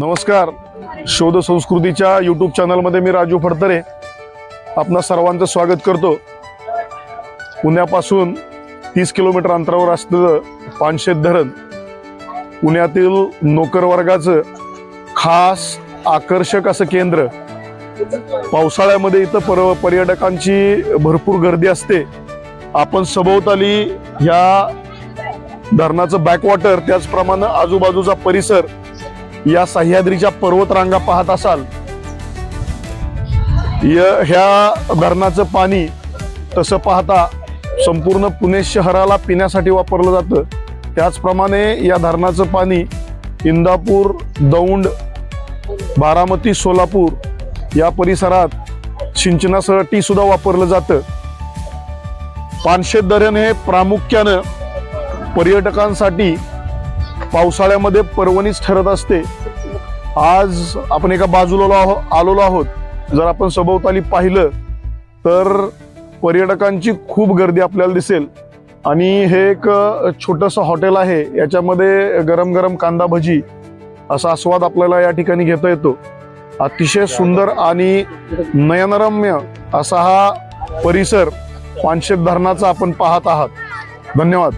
नमस्कार. शोध संस्कृतीच्या यूट्यूब चॅनलमध्ये मी राजू फडतरे. आपणा सर्वांचं स्वागत करतो. पुण्यापासून तीस किलोमीटर अंतरावर असलेलं पानशेत धरण पुण्यातील नोकरवर्गाचं खास आकर्षक असं केंद्र. पावसाळ्यामध्ये इथं पर पर्यटकांची भरपूर गर्दी असते. आपण सभोवताली ह्या धरणाचं बॅकवॉटर त्याचप्रमाणे आजूबाजूचा परिसर या सह्याद्रीच्या पर्वतरांगा पाहत असाल. य- ह्या धरणाचं पाणी तसं पाहता संपूर्ण पुणे शहराला पिण्यासाठी वापरलं जातं. त्याचप्रमाणे या धरणाचं पाणी इंदापूर दौंड बारामती सोलापूर या परिसरात सिंचनासाठी सुद्धा वापरलं जातं. पानशेत धरण हे प्रामुख्यानं पर्यटकांसाठी पावसाळ्यामध्ये पर्वणीच ठरत असते. आज आपण एका बाजूला आहो आलेलो आहोत. जर आपण सभोवताली पाहिलं तर पर्यटकांची खूप गर्दी आपल्याला दिसेल. आणि हे एक छोटंसं हॉटेल आहे. याच्यामध्ये गरम गरम कांदा भजी असा आस्वाद आपल्याला या ठिकाणी घेता येतो. अतिशय सुंदर आणि नयनरम्य असा हा परिसर पानशेत धरणाचा आपण पाहत आहात. धन्यवाद.